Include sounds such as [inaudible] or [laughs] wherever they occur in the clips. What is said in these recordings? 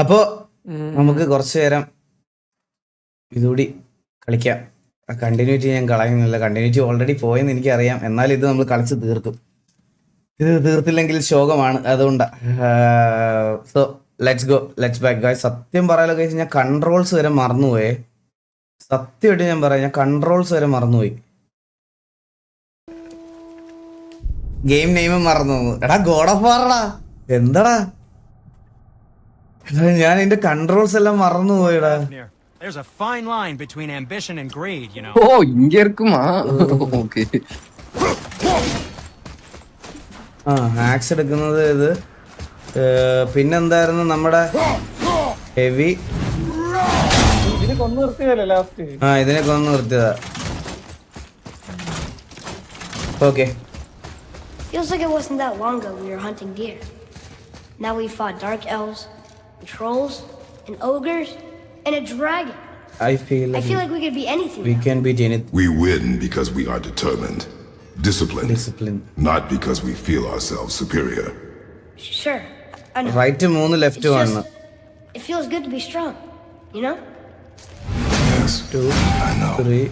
അപ്പോ നമുക്ക് കുറച്ചു നേരം ഇതുകൂടി കളിക്കാം. കണ്ടിന്യൂറ്റി ഞാൻ കളയുന്നില്ല. കണ്ടിന്യൂറ്റി ഓൾറെഡി പോയെന്ന് എനിക്കറിയാം. എന്നാൽ ഇത് നമ്മൾ കളിച്ച് തീർക്കും ഇത് തീർത്തില്ലെങ്കിൽ ശോകമാണ്. അതുകൊണ്ടാ. So let's go let's back guy സത്യം പറയാലോ കഴിച്ച് ഞാൻ കൺട്രോൾസ് വരെ മറന്നുപോയേ. സത്യമായിട്ട് ഞാൻ പറയാം ഞാൻ കൺട്രോൾസ് വരെ മറന്നുപോയി. ഗെയിം നെയിമും മറന്നു. എടാ ഗോഡ് ഓഫ് വാറടാ എന്താടാ? ഞാൻ എന്റെ കൺട്രോൾസ് എല്ലാം മറന്നു പോയടാ There's a fine line between ambition and greed, you know. ഓ ഇങ്ങേർക്കും ആ ഓക്കെ ആ ആക്സ് എടുക്കുന്നത് ഇത് പിന്നെന്തായിരുന്നു നമ്മുടെ ഹെവി ആ ഇതിനെ കൊന്നു നിർത്തിയതാ okay Feels like it wasn't that long ago we were hunting deer. Now we fought dark elves, and trolls, and ogres, and a dragon. I feel. I feel like we could be anything. We now. can be anything. We win because we are determined, disciplined, Disciplined. not because we feel ourselves superior. Sure. I know. moon left left just, one it feels good to be strong. You know? Yes, two I know. Three.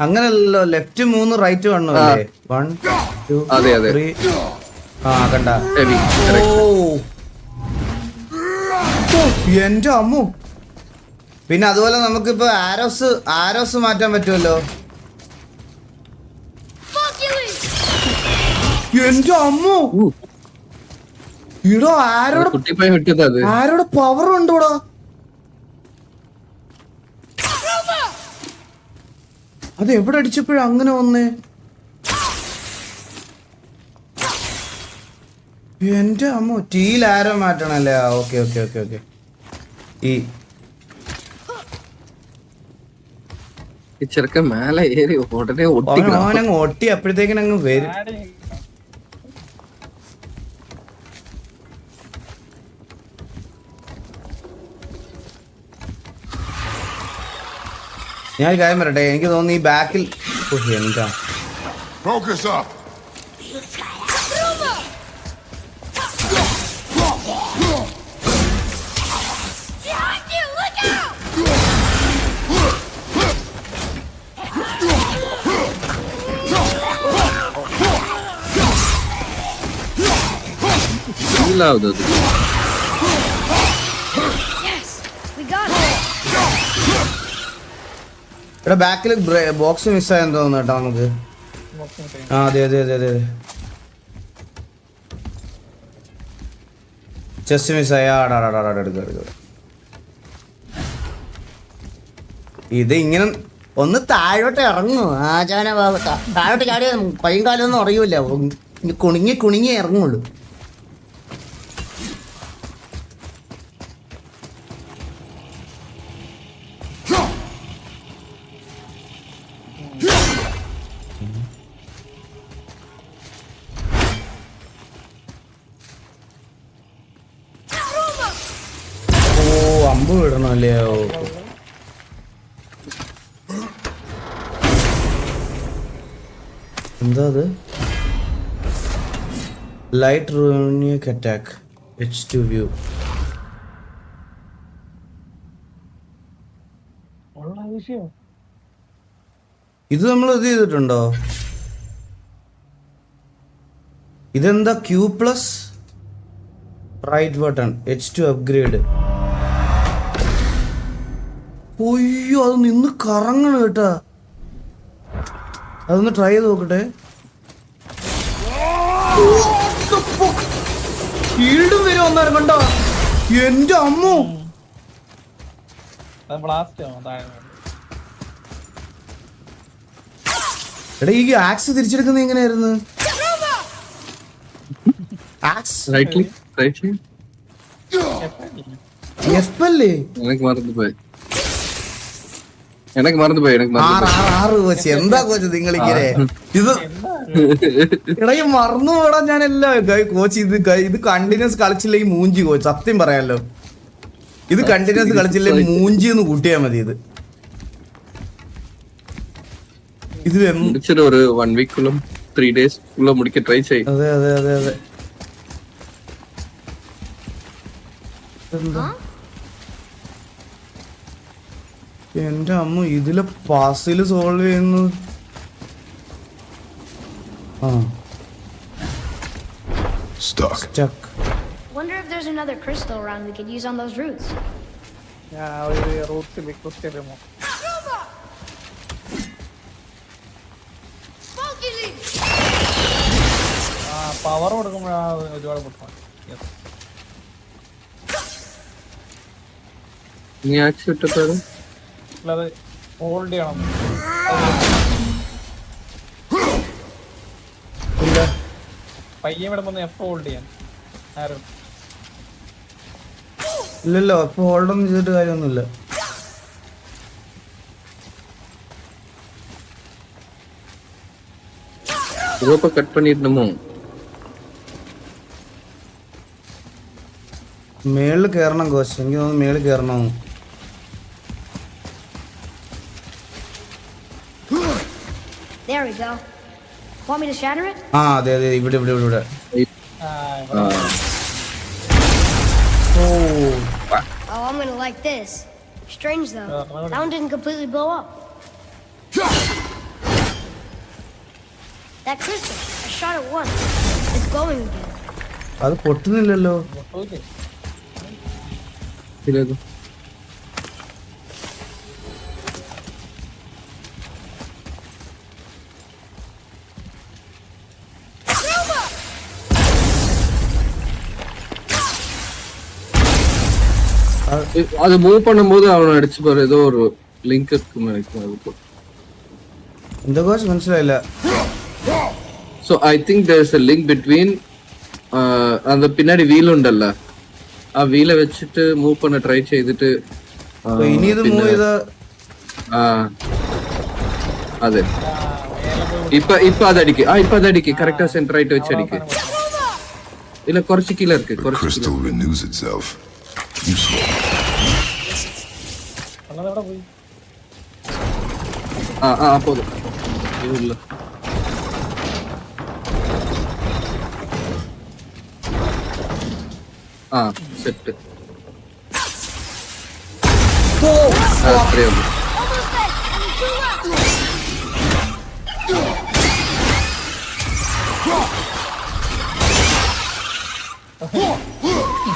അങ്ങനല്ലല്ലോ left മൂന്ന് right one അല്ലേ one to അതെ, അതെ. Three ആ കണ്ട ഓ, എന്റെ അമ്മു. പിന്നെ അതുപോലെ നമുക്കിപ്പോ ആരോസ് ആരോസ് മാറ്റാൻ പറ്റുമല്ലോ. എന്റെ അമ്മു. ഇടോ ആരോട് ആരോട് പവർ ഉണ്ട് ഇടോ അത്. എവിടെ അടിച്ചപ്പോഴും അങ്ങനെ വന്നേ? എന്റെ അമ്മ ടീൽ ആരോ മാറ്റണല്ലേ? ഓക്കെ ഓക്കെ ഓക്കെ ഓക്കെ ഈ ചെറുക്കൻ മേലെ ഏറി ഉടനെ അവൻ ഓട്ടി അപ്പോഴത്തേക്കിനും അങ്ങ് വരും. ഞാൻ കാര്യം പറയട്ടെ? എനിക്ക് തോന്നുന്നു ഈ ബാക്കിൽ എന്താ? It! ഇവിടെ ബാക്കിൽ ബോക്സ് മിസ്സായെന്ന് തോന്നുന്നു കേട്ടോ നമുക്ക്. ആ അതെ അതെ അതെ അതെ ചെസ് മിസ്സായ ഇത് ഇങ്ങനെ ഒന്ന് താഴോട്ട് ഇറങ്ങും. ആചാന ഭാഗത്ത് താഴോട്ട് ചാടിയ കൈയും കാലം ഒന്നും അറിയൂല കുണുങ്ങി കുണുങ്ങി ഇറങ്ങുള്ളൂ. അത് ലൈറ്റ് റൂണിയക് അറ്റാക്ക് എച്ച് ടു വ്യൂ ഇത് നമ്മൾ ഇത് ചെയ്തിട്ടുണ്ടോ? ഇതെന്താ Q plus right button H to upgrade ഒയ്യോ അത് നിന്ന് കറങ്ങണം കേട്ടാ. അതൊന്ന് ട്രൈ ചെയ്ത് നോക്കട്ടെ. വീണ്ടും വരും ഒന്നേരം കണ്ടോ? എന്റെ അമ്മു. എടാ ഈ ആക്സ് തിരിച്ചെടുക്കുന്നത് എങ്ങനെയായിരുന്നു? Axe right click right click F അല്ലേ? എനിക്ക് മറന്നു പോയി எனக்கு மறந்து போய் எனக்கு ആറ് மறந்து ആറ് ആറ് കോച്ച് എന്താ കോച്ച് നിങ്ങൾ ഇങ്ങനെ ഇത് എടാ ഈ മറന്നു പോടാ ഞാൻ എല്ലാം കോച്ച് ഇത് ക- ഇത് കണ്ടിന്യൂസ് കളിച്ചില്ലെങ്കിൽ മൂഞ്ചി കോച്ച് സത്യം പറയാലോ ഇത് കണ്ടിന്യൂസ് കളിച്ചില്ലെങ്കിൽ മൂഞ്ചി എന്ന് കൂട്ടിയാ മതി ഇത് ഇത് போய் എന്ത്- முடிச்சிட்டு ஒரு ஒன் வீக் குள்ள த்ரீ டேஸ் குள்ள முடிக்க ட்ரை செய் അതെ അതെ അതെ അതെ എന്താ എന്റെ അമ്മ ഇതിൽ പാസിൽ സോൾവ് ചെയ്യുന്നു ആ Stuck. Stuck Wonder if there's another crystal around we could use on those roots. ഞാൻ ഒരു റൂട്ടിൽ ക്വസ്റ്റ്യൻ വരുമോ ആ പവർ കൊടുക്കുമ്പോഴാണ് ഒരുപാട് ബുദ്ധിമുട്ട് Yes. നീ ആക്സ് ഇട്ടപ്പോഴും അല്ലാതെ ഹോൾഡ് ചെയ്യണം ഇല്ല പയ്യെ വിടുമ്പോ എഫ് ഹോൾഡ് ചെയ്യാൻ ആരും ഇല്ലല്ലോ അപ്പൊ ഹോൾഡൊന്നും ചെയ്തിട്ട് കാര്യമൊന്നുമില്ല ரோப்பை கட் பண்ணிடணுமோ മേളിൽ കയറണം കോച്ച് എനിക്ക് തോന്നുന്നു മേളിൽ കയറണം ആ അതെ അതെ ഇവിടെ ഇവിടെ ഇവിടെ there, ആ, ஆ, ഓ Oh, I'm gonna like this. Strange though. Uh, That one didn't completely blow up. That crystal, I shot it once. It's glowing again. അത് പൊട്ടുന്നില്ലല്ലോ പൊട്ടൂല്ലേ? அது மூவ் பண்ணும்போது அவனை அடிச்சு பாரு ஏதோ ஒரு லிங்க் இருக்கு நினைக்கிறேன் அதுக்கு இந்த கோர்ஸ் மனசுல இல்ல. So I think there is a link between அந்த பின்னாடி வீல் உண்டல்ல. ஆ வீல வச்சுட்டு மூவ் பண்ண ட்ரை செய்துட்டு இனிது மூவ் இதா ஆ அது. இப்ப இப்ப அது அடிக்கு. ஆ இப்ப அது அடிக்கு. கரெக்ட்டா சென்டர் ரைட் வச்சு அடிக்கு. இல்ல குறைச்சு கீழ இருக்கு குறைச்சு и слово. А, а, поду. Юля. А, сетпи. А, прям.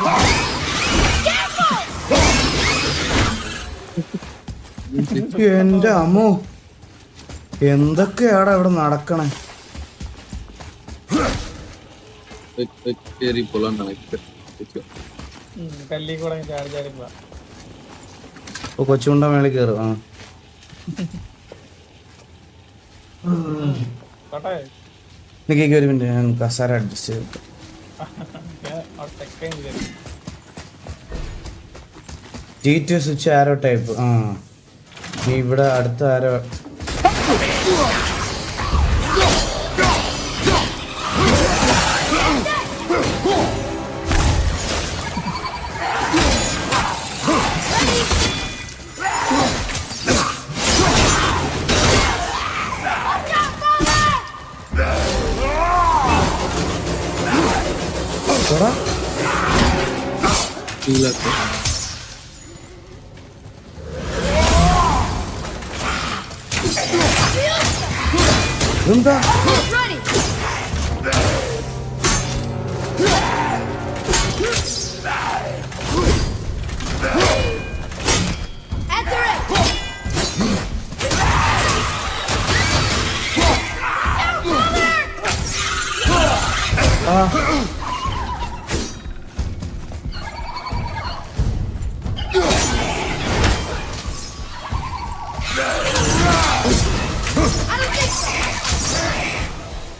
Oh! എന്റെ അമ്മോ. എന്തൊക്കെയാണ് ഇവിടെ നടക്കണേ? കൊച്ചുണ്ട മേളിൽ കയറും ആ. ഒരു മിനിറ്റ് ഞാൻ കസാര അഡ്ജസ്റ്റ് ചെയ്തു G to switch arrow type ആ. ഇവിടെ അടുത്ത ആരോ?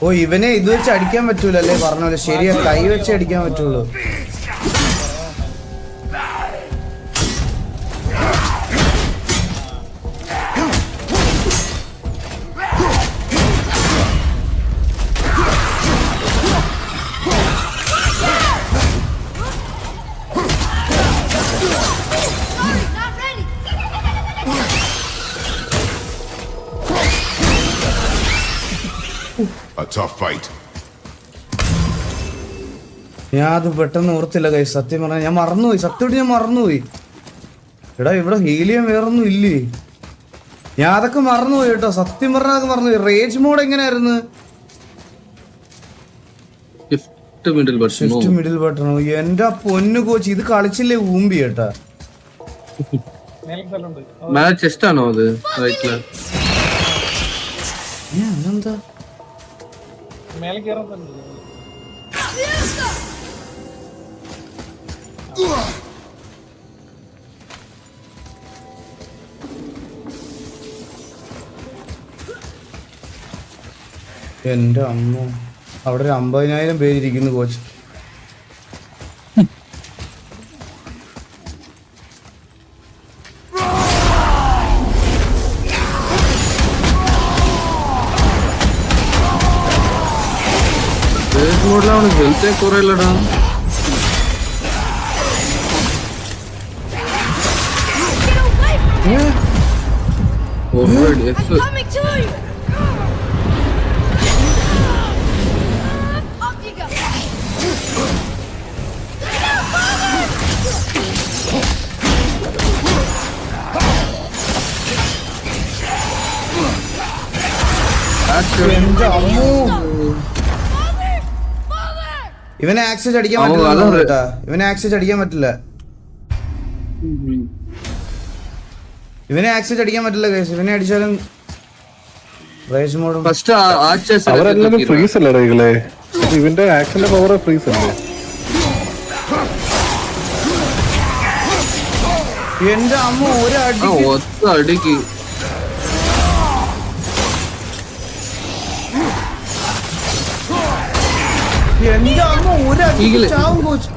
ഓ ഇവനെ ഇത് വെച്ച് അടിക്കാൻ പറ്റൂലല്ലേ? പറഞ്ഞോളൂ ശരിയാ കൈ വെച്ച് അടിക്കാൻ പറ്റുള്ളൂ. ഞാൻ അത് പെട്ടെന്ന് ഓർത്തില്ല കൈ സത്യം പറഞ്ഞാൽ ഞാൻ മറന്നുപോയി. സത്യമായിട്ട് ഞാൻ മറന്നുപോയി. എടാ ഇവിടെ ഹീലിയം വേറൊന്നും ഇല്ലേ? ഞാൻ അതൊക്കെ മറന്നുപോയി കേട്ടോ. സത്യം പറഞ്ഞാൽ മറന്നുപോയി. റേജ് മോഡ് എങ്ങനെയായിരുന്നു? ഷിഫ്റ്റ് മിഡിൽ ബട്ടൺ എന്റെ പൊന്നു കോച്ച് ഇത് കളിച്ചില്ലേ ഊമ്പി കേട്ടാ ചെസ്റ്റ് ആണോ അത്? മേലെ കയറാൻ സ്ഥലമുണ്ട് എന്റെ അമ്മ. അവിടെ ഒരു അമ്പതിനായിരം പേര് ഇരിക്കുന്നു കോച്ച് മോഡിലാണ് ഹെൽത്തേ കുറയില്ലടാ എന്റെ അമ്മോ ഇവനെ ആക്സസ് അടിക്കാൻ പറ്റില്ല ഇവനെ ആക്സസ് അടിക്കാൻ പറ്റില്ല. ഇവനെ ആക്സസ് അടിക്കാൻ പറ്റില്ല കേസ് ഇവനെ അടിച്ചാലും റേസ് മോഡും ഫസ്റ്റ് ആക്സസ് അവരെല്ലാരും ഫ്രീസ് അല്ലേ റൈകളെ ഇവന്റെ ആക്സിന്റെ പവർ ഫ്രീസ് അല്ലേ? എന്റെ അമ്മ ഒരു അടി ഒത്ത അടിക്ക്. എന്റെ അമ്മ. ചാവും കോച്ച്.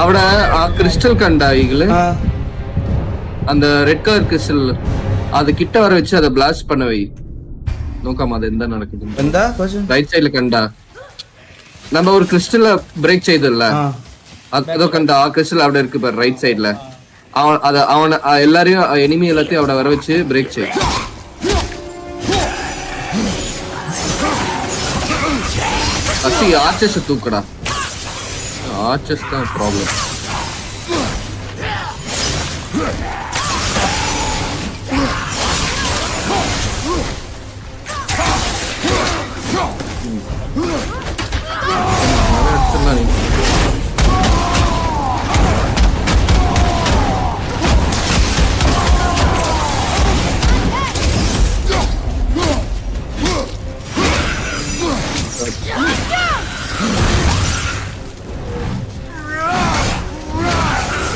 അവിടെ ആ ക്രിസ്റ്റൽ കണ്ട ഈകൾ அந்த ரெட் கலர் கிறிஸ்டல் அது கிட்ட வர வச்சு அதை பிளாஸ்ட் பண்ண வை. நோக்காம அது எந்த நடக்குது? எந்த? ரைட் சைடுல கண்டா. நம்ம ஒரு கிறிஸ்டல பிரேக் செய்தோம்ல அதோ கண்டா ஆ கிறிஸ்டல் அவட இருக்கு பாரு ரைட் சைடுல அவன் அத அவன எல்லாரையும் எனிமி எல்லாத்தையும் அவட வர வச்சு பிரேக் செய். ஃபஸ்ட் ஆர்ச்சஸ் தூக்கடா. ஆர்ச்சஸ் தான் ப்ராப்ளம் 끝나네.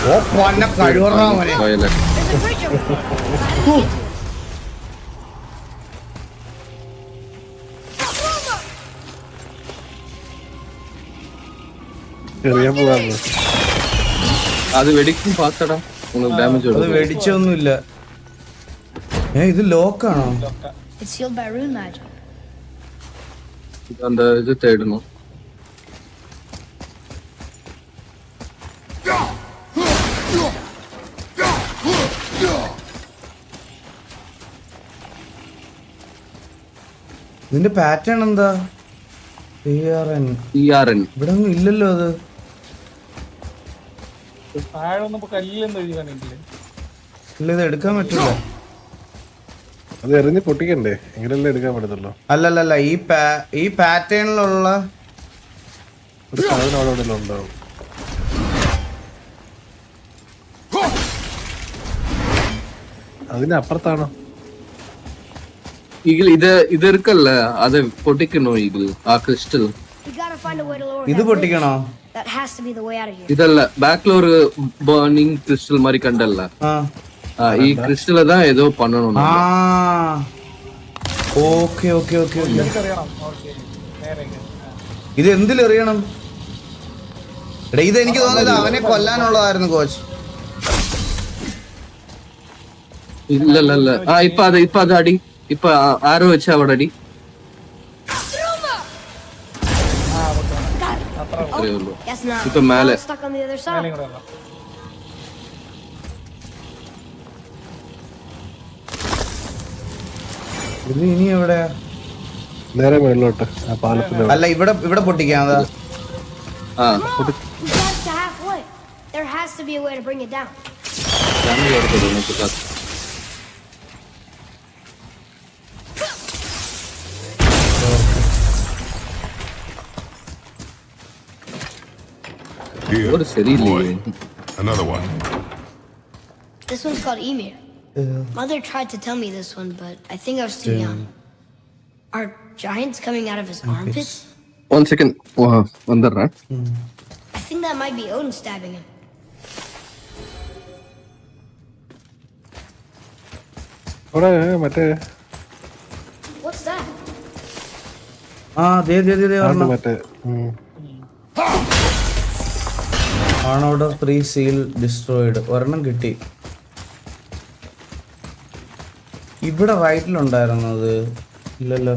오, 보안 낙사 이러라고 하네. എറിയാൻ പോകാറുണ്ട് അത് വെടിക്കും ഫാസ്റ്റടാ ഡാമേജ് അത് വെടിച്ചൊന്നുമില്ല. ഏ ഇത് ലോക്കാണോ? എന്താ ഇത് തേടുന്നു. ഇതിന്റെ പാറ്റേൺ എന്താ? ഇവിടെ ഒന്നും ഇല്ലല്ലോ അത്. താഴെ വന്നപ്പോ കല്ലിലെന്ന് ഇല്ല ഇത് എടുക്കാൻ പറ്റില്ല അത് എറിഞ്ഞ് പൊട്ടിക്കണ്ടേ? എങ്ങനെയല്ലേ എടുക്കാൻ പറ്റത്തുള്ളൂ. അല്ലല്ലല്ല ഈ ഈ പാറ്റേണിലുള്ള ഒരു സാധനം അവിടെ അതിനപ്പുറത്താണോ? ಈಗಲೂ ഇത് ಇದು ಇರ್ಕಲ್ಲ പൊട്ടിക്കണോ ಕೊಟ್ಟಿಕ್ಕನು ಈಗಲೂ ഇത് പൊട്ടിക്കണോ? That has to be the way out of here. இதல்ல பேக்ல ஒரு பர்னிங் கிறிஸ்டல் மாதிரி கண்டல்ல ആ ஆ, ഈ ക്രിസ്റ്റല தான் ஏதோ பண்ணணும் ആ நம்ம. ഓക്കെ ഓക്കെ ഓക്കെ ഓക്കെ അറിയണം ഓക്കെ നേരെ ഇങ്ങനെ. ആ. ഇത് എന്തിലെറിയണം എടാ ഇത് എനിക്ക് തോന്നുന്നത് അവനെ കൊല്ലാനുള്ളതായിരുന്നു കോച്ച് இல்ல இல்ல இல்ல ஆ இப்ப அது இப்ப அது அடி இப்ப ஆரோ வச்சு அவட அடி അത്രേ ഉള്ളൂ. ഇപ്പൊ മേലെ. ഇത് ഇനി എവിടെയാ നേരെ മേളിലോട്ട് ആ പാലത്തിന്റെ. അല്ല ഇവിടെ ഇവിടെ പൊട്ടിക്കാം അതാ ആ halfway. There has to be a way to bring it down. What a boy. Another one. This one's called Emir. Yeah. Mother tried to tell me this one, but I think I was too yeah. young. Are giants coming out of his okay. armpits? One second. Wow, under right? Eh? Mm. I think that might be Odin stabbing him. What's that? Ah, there, there, there. They out of three seal destroyed ഒരെണ്ണം കിട്ടി. ഇവിടെ റൈറ്റിലുണ്ടായിരുന്നത് ഇല്ലല്ലോ.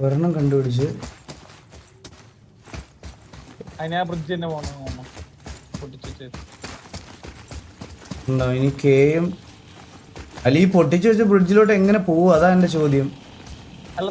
ഒരെണ്ണം കണ്ടുപിടിച്ച്. ഉണ്ടോ? ഇനി കേയും അല്ല ഈ പൊട്ടിച്ചു വെച്ച ബ്രിഡ്ജിലോട്ട് എങ്ങനെ പോവും? അതാ എന്റെ ചോദ്യം. തല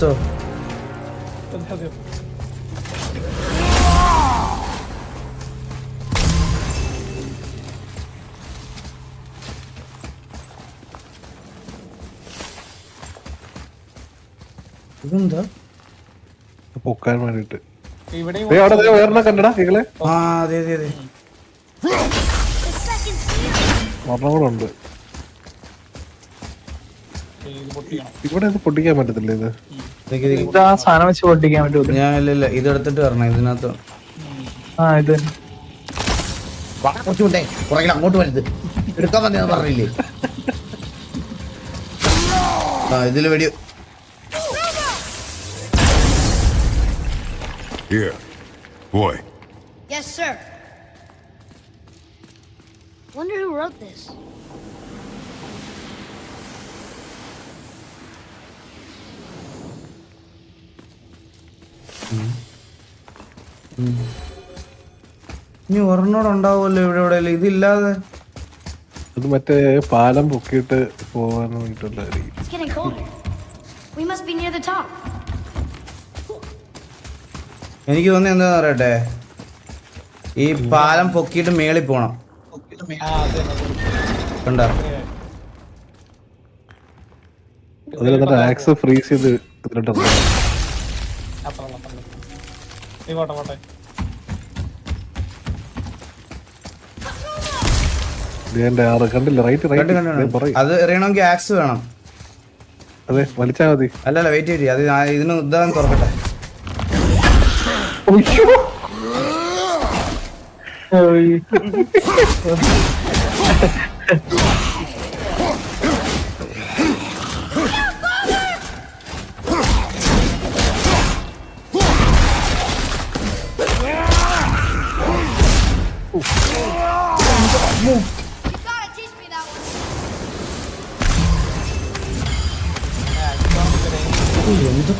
അത് അത് ഇതെന്താ പൊക്കാൻ വേണ്ടിട്ട് ഇവിടെയും ദേ അവിടെ കണ്ടടാ ഇകളെ ആ അതെ അതെ അതെ. ഒരെണ്ണം കൂടെ ഉണ്ട്. പൊട്ടിക്കണം. ഇവിടെ ഇത് പൊട്ടിക്കാൻ പറ്റത്തില്ല ഇത്? സാധനം വെച്ച് പൊട്ടിക്കാൻ പറ്റൂല ഞാൻ ഇല്ല ഇത് എടുത്തിട്ട് വരണം. ഇതിനകത്ത്. ആ ഇത്. വാ, കുറച്ച് വിട്ടേ പുറകിൽ അങ്ങോട്ട് വലുത് എടുക്കാൻ വന്നതെന്ന് പറഞ്ഞില്ലേ? ആ ഇതിൽ വെടി Here. Boy, Yes, sir. Wonder who wrote this. ഇനി ഒരെണ്ണോട് ഉണ്ടാവുമല്ലോ ഇവിടെ ഇവിടെ ഇതില്ലാതെ. അത് മറ്റേ പാലം പൊക്കിയിട്ട് പോകാൻ the top. എനിക്ക് തോന്നി എന്താ പറയട്ടെ? ഈ പാലം പൊക്കിയിട്ട് മേളിൽ പോണം. കണ്ട? ആക്സ് ഫ്രീസ് ചെയ്ത് ഇതിലോട്ട് നീ പോട്ടെ പോട്ടെ കണ്ടില്ല? റൈറ്റ് റൈറ്റ് അത് എറിയണമെങ്കിൽ ആക്സ് വേണം. അതെ വലിച്ചാ മതി. അല്ലല്ല വെയിറ്റ് ചെയ്തി അത് ഇതിന് ഉദ്ധാനം തുറക്കട്ടെ. [laughs]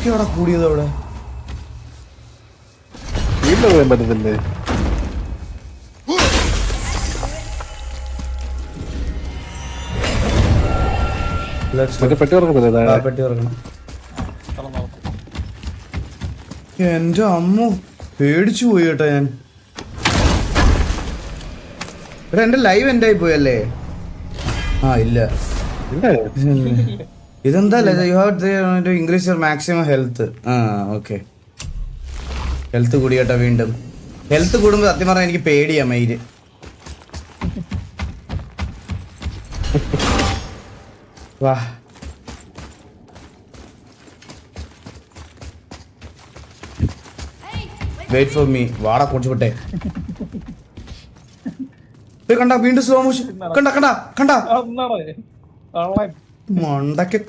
അവിടെ കൂടിയത് അവിടെ വീട്ടിൽ പറ്റത്തില്ലേ? എന്റെ അമ്മ പേടിച്ചു പോയി കേട്ടോ ഞാൻ. എന്റെ ലൈവ് ആയി പോയല്ലേ? ആ ഇല്ല. ഇല്ലേ. [laughs] ഇതെന്താ you have increase your maximum health ആ ഓക്കെ ഹെൽത്ത് കൂടി കേട്ടോ വീണ്ടും. ഹെൽത്ത് കൂടുമ്പോൾ സത്യം പറഞ്ഞാൽ എനിക്ക് പേടിയാ മൈര് വാ. വെയിറ്റ് ഫോർ മീ വാട കുടിച്ചു വിട്ടെ ഇത് കണ്ട വീണ്ടും സ്ലോ മോഷൻ കണ്ട കണ്ട കണ്ട. മണ്ടയ്ക്ക്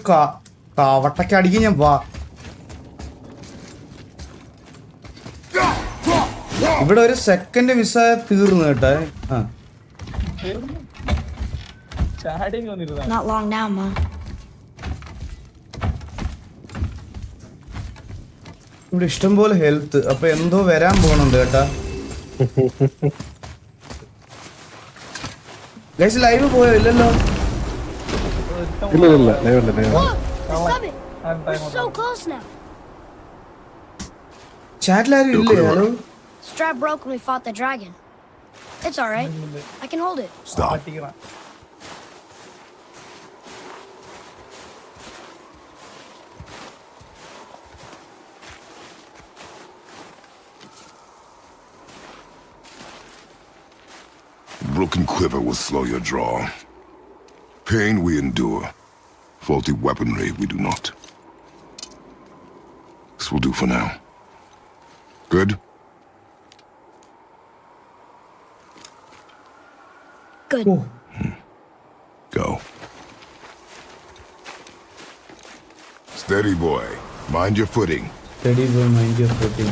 കവട്ടയ്ക്ക് അടിക്കും ഞാൻ വാ. ഇവിടെ ഒരു സെക്കൻഡ് മിസ്സായ തീർന്നു കേട്ടെ. ആ. Not long now. ഇവിടെ ഇഷ്ടംപോലെ ഹെൽത്ത് അപ്പൊ എന്തോ വരാൻ പോണുണ്ട് കേട്ടാ. ഗൈസ് ലൈവ് പോയോ? ഇല്ലല്ലോ. ഇല്ല ഇല്ല ഇല്ല ലൈവുണ്ട് live The summit! We're so close now. ചാറ്റിലാരും ഇല്ലേ hello Strap broke when we fought the dragon. It's alright. I can hold it. Stop. പറ്റിക്കണ Broken quiver will slow your draw. Pain we endure, faulty weaponry we do not. This will do for now. Good? Good. Hmm. Go. Steady boy, mind your footing. Steady boy, mind your footing.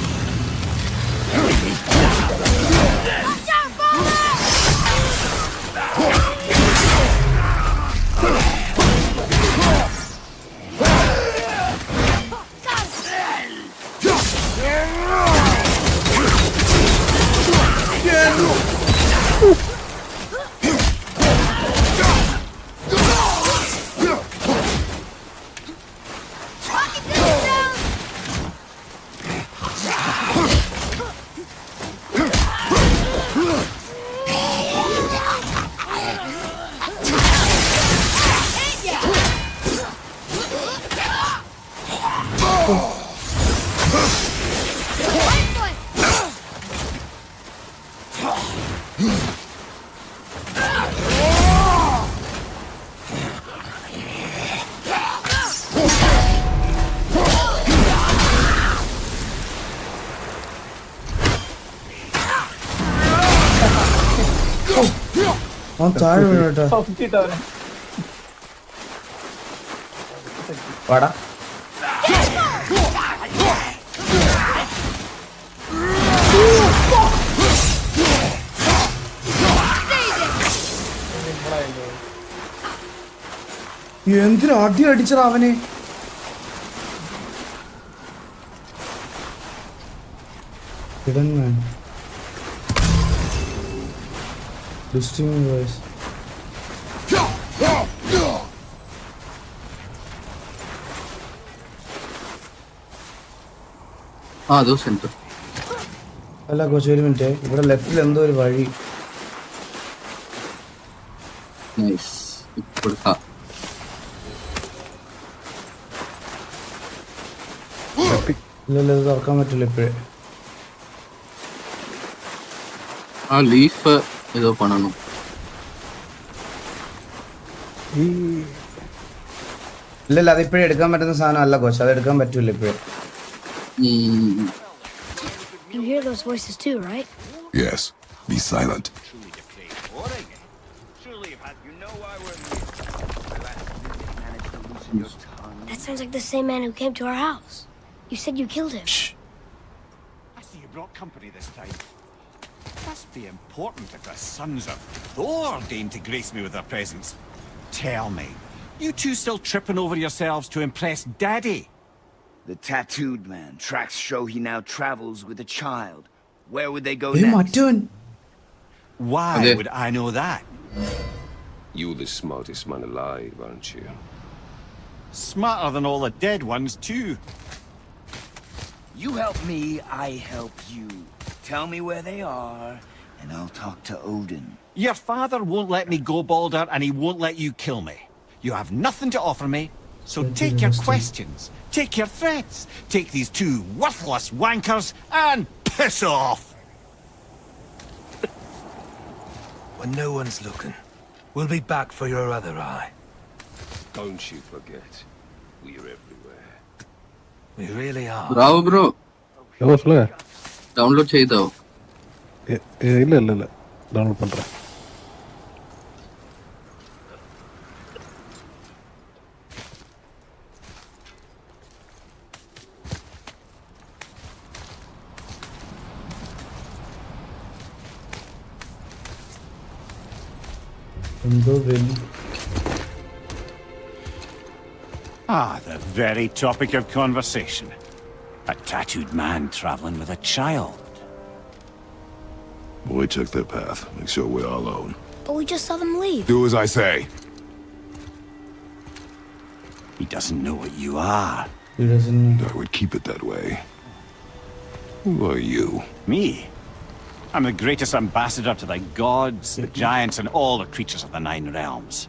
[laughs] അവൻ താഴെ വീണു കേട്ടോ. വാടാ. എന്തിനാ അടി അടിച്ചടാ അവനെ? Hidden Listening voice. ആ അതോ സെന്റർ അല്ല കൊച്ചു ഒരു മിനിറ്റ്. ഇവിടെ ലെഫ്റ്റിൽ എന്തോ ഒരു വഴി. നൈസ് കൊടുക്കാം. ഇല്ലല്ല ഇത് തുറക്കാൻ പറ്റില്ല ഇപ്പോഴേ. ആ ലീഫ് ഏതോ പണണം ഈ ഇല്ലല്ല അത് ഇപ്പോഴേ എടുക്കാൻ പറ്റുന്ന സാധനം അല്ല കോച്ച് അത് എടുക്കാൻ പറ്റൂല ഇപ്പോഴേ ഉം. You hear those voices too, right? Yes. Be silent. That sounds like the same man who came to our house. You said you killed him. I see you brought company this time. be important if the sons of Thor deign to grace me with their presence. Tell me, you two still tripping over yourselves to impress Daddy? The tattooed man. Tracks show he now travels with a child. Where would they go Who next? am I doing? Why okay. would I know that? You're the smartest man alive, aren't you? Smarter than all the dead ones, too. You help me, I help you. Tell me where they are, and I'll talk to Odin. Your father won't let me go, Balder, and he won't let you kill me. You have nothing to offer me, so take your questions, take your threats, take these two worthless wankers, and piss off! when no one's looking, we'll be back for your other eye. Don't you forget, we're everywhere. We really are. Bravo, bro. Hello, Download இல்லை இல்லை இல்லை download பண்ணுறேன் Ah, the very topic of conversation. A tattooed man traveling with a child. Boy, check their path. Make sure we're all alone. But we just saw them leave. Do as I say. He doesn't know what you are. He doesn't- I would keep it that way. Who are you? Me? I'm the greatest ambassador to the gods, the giants, and all the creatures of the Nine Realms.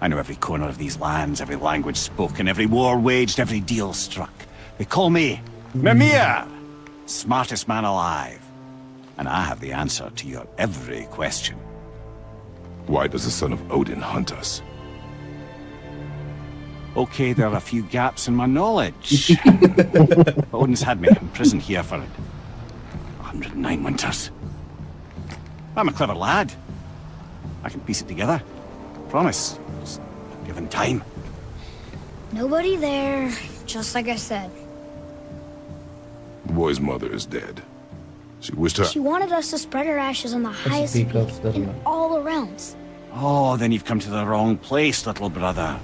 I know every corner of these lands, every language spoken, every war waged, every deal struck. They call me mm. Mimir, smartest man alive. And I have the answer to your every question. Why does the son of Odin hunt us? Okay, there are a few gaps in my knowledge. [laughs] Odin's had me imprisoned here for it—109 winters. I'm a clever lad. I can piece it together. Promise. Just given time. Nobody there, just like I said. The boy's mother is dead. She wished her. She wanted us to spread her ashes on the highest peak peak of in all the realms. Oh, then you've come to the wrong place, little brother.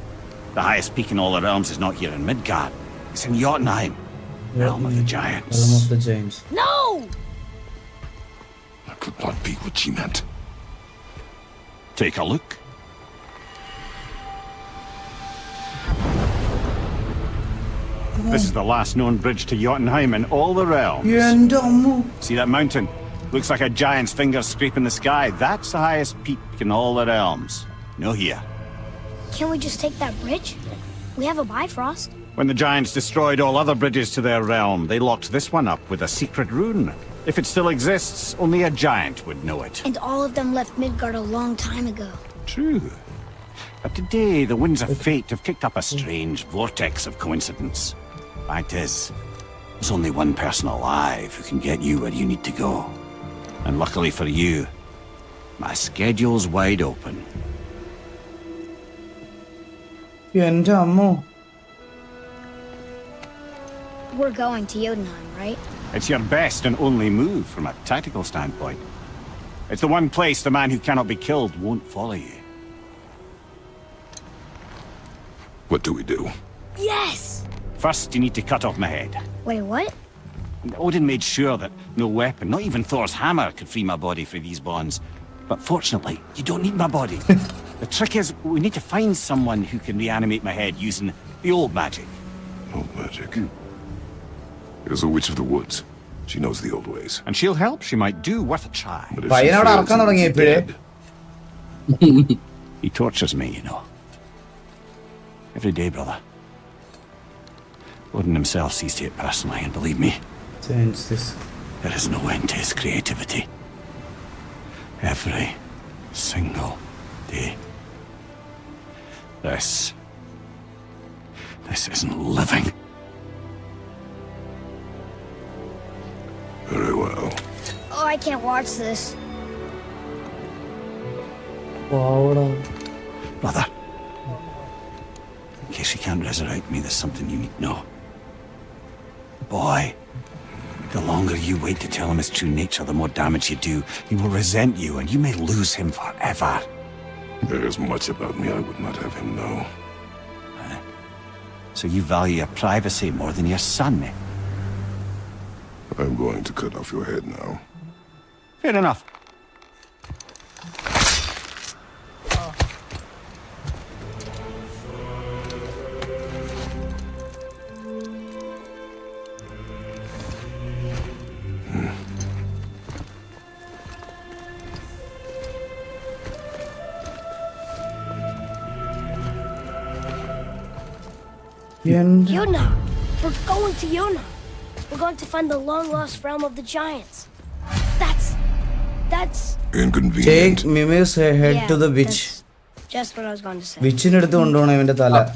The highest peak in all the realms is not here in Midgard. It's in Jotunheim, realm of the giants. Realm of the Giants. No! That could not be what she meant. Take a look. This is the last known bridge to Jotunheim in all the realms. See that mountain? Looks like a giant's finger scraping the sky. That's the highest peak in all the realms. No here. Can we just take that bridge? We have a Bifrost. When the giants destroyed all other bridges to their realm, they locked this one up with a secret rune. If it still exists, only a giant would know it. And all of them left Midgard a long time ago. True. But today, the winds of fate have kicked up a strange vortex of coincidence. Fact is, there's only one person alive who can get you where you need to go. And luckily for you, my schedule's wide open. എന്റെ Ammu We're going to Jotunheim, right? It's your best and only move from a tactical standpoint. It's the one place the man who cannot be killed won't follow you. What do we do? Yes! First, you need to cut off my head. Wait, what? Odin made sure that no weapon, not even Thor's hammer, could free my body from these bonds. But fortunately, you don't need my body. [laughs] the trick is, we need to find someone who can reanimate my head using the old magic. Old magic? There's a witch of the woods. She knows the old ways. And she'll help. She might do worth a try. But if she dead. [laughs] [laughs] he tortures me, you know. Every day, brother. Wooden himself sees to it personally, and believe me, Turns this. there is no end to his creativity. Every single day. This. This isn't living. Very well. Oh, I can't watch this. Wow. Brother. In case you can't resurrect me, there's something you need to know. Boy, the longer you wait to tell him his true nature, the more damage you do. He will resent you, and you may lose him forever. There is much about me I would not have him know. So you value your privacy more than your son, eh? I'm going to cut off your head now. Fair enough. again? Yuna! We're going to Yuna! We're going to find the long-lost realm of the giants. That's... that's... Inconvenient. Take Mimus head yeah, to the witch. Just what I was going to say. Witch in the thala.